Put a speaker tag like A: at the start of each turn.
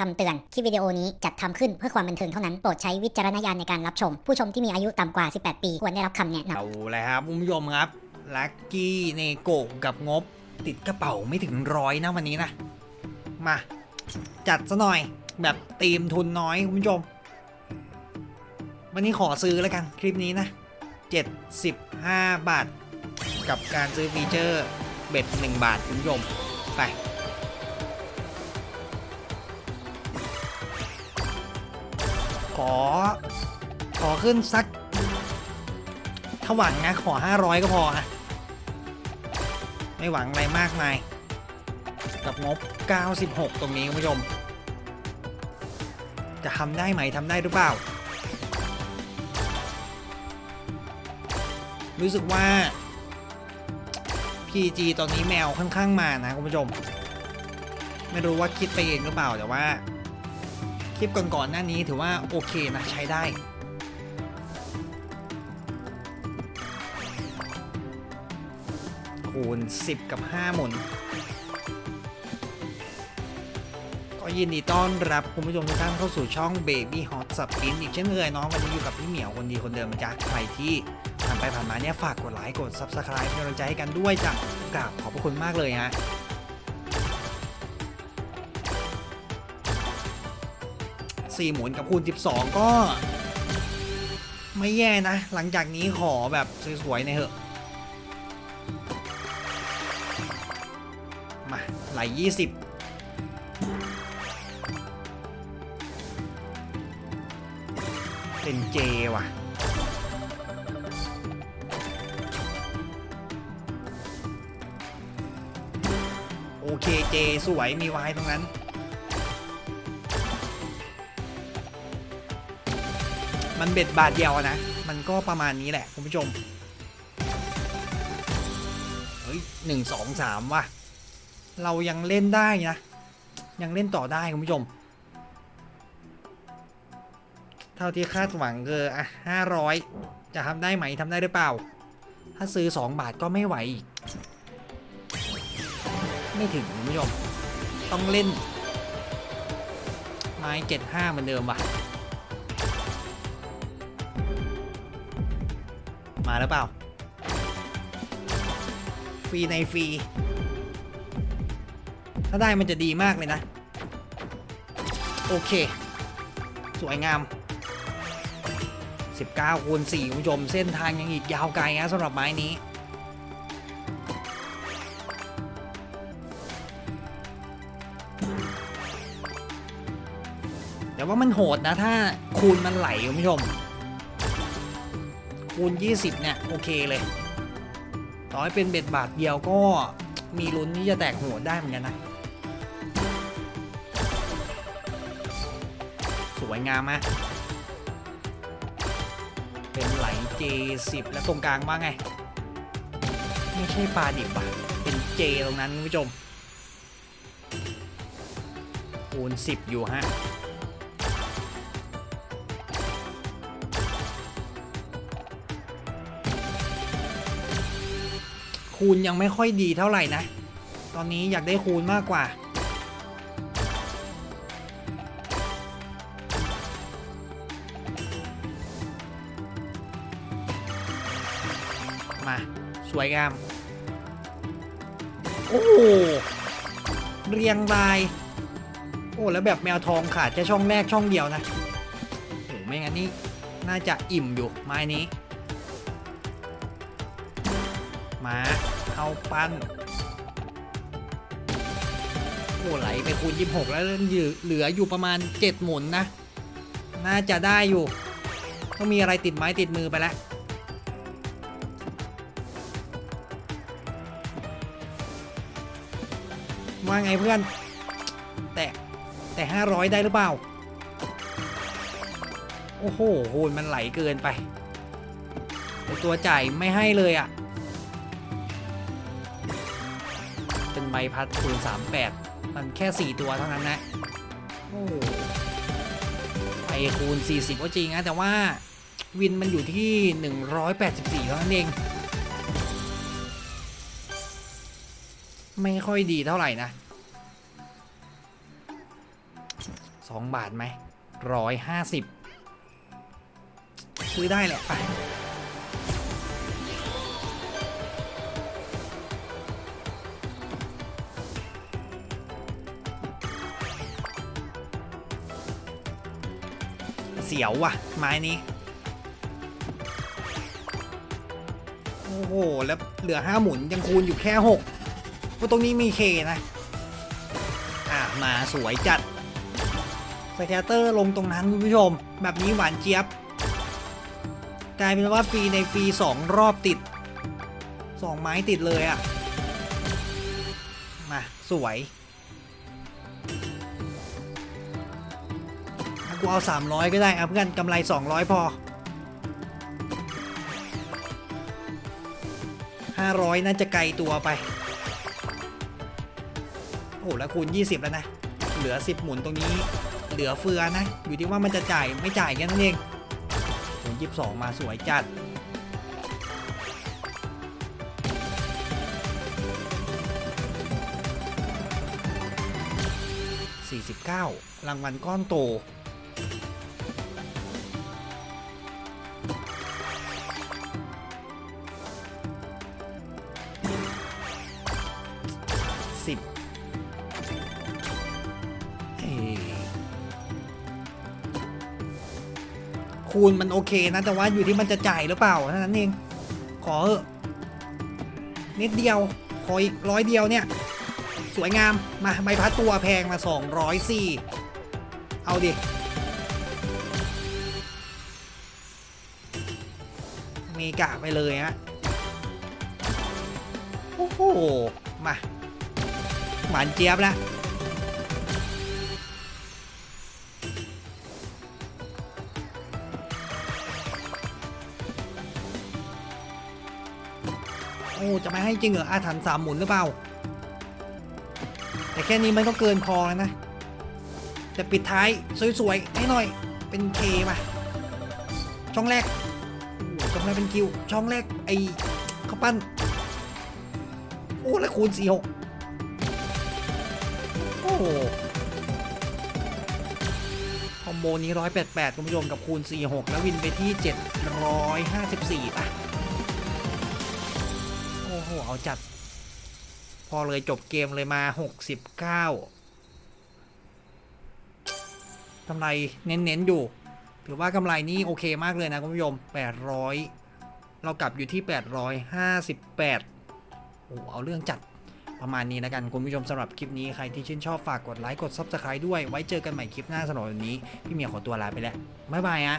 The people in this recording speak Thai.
A: คำเตือน คลิปวิดีโอนี้จัดทำขึ้นเพื่อความบันเทิงเท่านั้น โปรดใช้วิจารณญาณในการรับชม ผู้ชมที่มีอายุต่ำกว่า 18 ปี ควรได้รับคำแนะนำ
B: เอาเลยครับคุณผู้ชมครับลัคกี้เนโกะกับงบ ติดกระเป๋าไม่ถึงร้อยนะวันนี้นะ มา จัดซะหน่อยแบบตีมทุนน้อยคุณผู้ชม วันนี้ขอซื้อแล้วกันคลิปนี้นะ 75 บาท กับการซื้อฟีเจอร์เบ็ด 1 บาทคุณผู้ชมไป ขอ ขอขึ้นสักถ้าหวังนะ ขอ 500 ก็พออะไม่หวังอะไรมากมาย กับงบ 96 ตรงนี้คุณผู้ชม จะทำได้ไหมทำได้หรือเปล่า รู้สึกว่า PG ตอนนี้แมวค่อนข้างมานะคุณผู้ชม ไม่รู้ว่าคิดไปเองหรือเปล่าแต่ว่า คลิปก่อนๆหน้านี้ถือว่าโอเคนะใช้ได้คูณ 10 กับ 5 หมุน ก็ยินดีต้อนรับคุณผู้ชมทุกท่านเข้าสู่ช่อง Baby Hot Spin อีกเช่นเคยเน้องวันนี้อยู่กับพี่เหมียวคนดีคนเดิมนะจ๊ะใครที่ผ่านไปผ่านมาเนี่ยฝากกดไลค์กด Subscribe เป็นกำลังใจให้กันด้วยจ้ะกราบขอบพระคุณมากเลยฮะ สี่หมุนกับคูณ 12 ก็ ไม่แย่นะ หลังจากนี้ขอแบบสวยๆในเถอะ มาไหลยี่สิบเป็นเจว่ะ โอเคเจ สวยมีวายตรงนั้น มันเบ็ดบาทเดียวอะนะ มันก็ประมาณนี้แหละคุณผู้ชม เฮ้ยหนึ่งสองสามว่ะ เรายังเล่นได้นะ ยังเล่นต่อได้คุณผู้ชม เท่าที่คาดหวังคืออะห้าร้อยจะทำได้ไหมทำได้หรือเปล่า ถ้าซื้อ2บาทก็ไม่ไหวอีก ไม่ถึงคุณผู้ชม ต้องเล่น ไม้เจ็ดห้าเหมือนเดิมว่ะ มาแล้วเปล่า ฟรีในฟรี ถ้าได้มันจะดีมากเลยนะ โอเค สวยงาม 19คูณ4คุณผู้ชม เส้นทางยังอีกยาวไกลนะสำหรับไม้นี้แต่ว่ามันโหดนะถ้าคูณมันไหลคุณผู้ชม คูณ 20 เนี่ย โอเคเลย ต่อให้เป็นเบ็ดบาทเดียวก็มีลุ้นที่จะแตกหัวได้เหมือนกันนะ สวยงามมะเป็นไหล J10 แล้วตรงกลางว่าไง ไม่ใช่ปลาดิบอะเป็น J ตรงนั้นคุณผู้ชมคูณ10 อยู่ฮะ คูณยังไม่ค่อยดีเท่าไหร่นะ ตอนนี้อยากได้คูณมากกว่า มา สวยงาม โอ้เรียงราย โอ้ แล้วแบบแมวทองขาดแค่ช่องแรกช่องเดียวนะโอ้ไม่งั้นนี่น่าจะอิ่มอยู่ไม้นี้ มาเข้าปั้นโอ้ไหลไปคูณ26 แล้วเหลือเหลืออยู่ประมาณ 7 หมุนนะ น่าจะได้อยู่ต้องมีอะไรติดไม้ติดมือไปแล้วว่าไงเพื่อน แต่แต่ 500 ได้หรือเปล่า โอ้โหโหมันไหลเกินไป ตัวจ่ายไม่ให้เลยอะ่ะ ใบพัดคูณ38 มันแค่ 4 ตัวเท่านั้นนะโอ้ไปคูณ 40 ก็จริงนะ แต่ว่าวินมันอยู่ที่ 184เท่านั้นเอง ไม่ค่อยดีเท่าไหร่นะสองบาทไหมร้อยห้าสิบซื้อได้แหละไป เสียวว่ะ ไม้นี้ โอ้โห แล้วเหลือห้าหมุนยังคูณอยู่แค่หกเพราะตรงนี้มีเคนะ อะ มาสวยจัดสแคตเตอร์ลงตรงนั้นคุณผู้ชม แบบนี้หวานเจี๊ยบกลายเป็นว่าฟรีในฟรีสองรอบติดสองไม้ติดเลยอะ่ะ มา สวย กูเอา 300 ก็ได้เอาเพื่อนกำไร 200 พอ 500 น่าจะไกลตัวไป โอ้แล้วคูณ 20 แล้วนะ เหลือ 10 หมุนตรงนี้ เหลือเฟือนะ อยู่ที่ว่ามันจะจ่ายไม่จ่ายแค่นั้นเองคูณ22 มาสวยจัด49 รางวัลก้อนโต สิบคูณมันโอเคนะ แต่ว่าอยู่ที่มันจะจ่ายหรือเปล่าเท่านั้นเอง ขอเนิดเดียว ขออีกร้อยเดียวเนี่ย สวยงาม มาใบพัดตัวแพงมา204เอาดิ เมกะไปเลยฮะโอ้โหมาหวานเจี๊ยบแล้วโอ้จะไม่ให้จริงเหรออาถรรพ์สามหมุนหรือเปล่า แต่แค่นี้มันก็เกินพอแล้วนะแต่ปิดท้ายสวยๆให้หน่อยเป็นเคมาช่องแรก อ้ช่องแรกเป็นคิว ช่องแรกไอ้ข้าวปั้น โอ้แล้วคูณสี่หกโอ้คอมโบนี้188คุณผู้ชมกับคูณ46แล้ววินไปที่754ป่ะ โอ้โห เอาจัด พอเลยจบเกมเลยมา69กำไรเน้นๆอยู่ ถือว่ากำไรนี่โอเคมากเลยนะคุณผู้ชม800 เรากลับอยู่ที่ 858โอ้โหเอาเรื่องจัดประมาณนี้แล้วกันคุณผู้ชมสำหรับคลิปนี้ใครที่ชื่นชอบฝากกดไลค์กด Subscribe ด้วยไว้เจอกันใหม่คลิปหน้าสำหรับวันนี้ พี่เมียขอตัวลาไปแล้วบ๊ายบายฮะ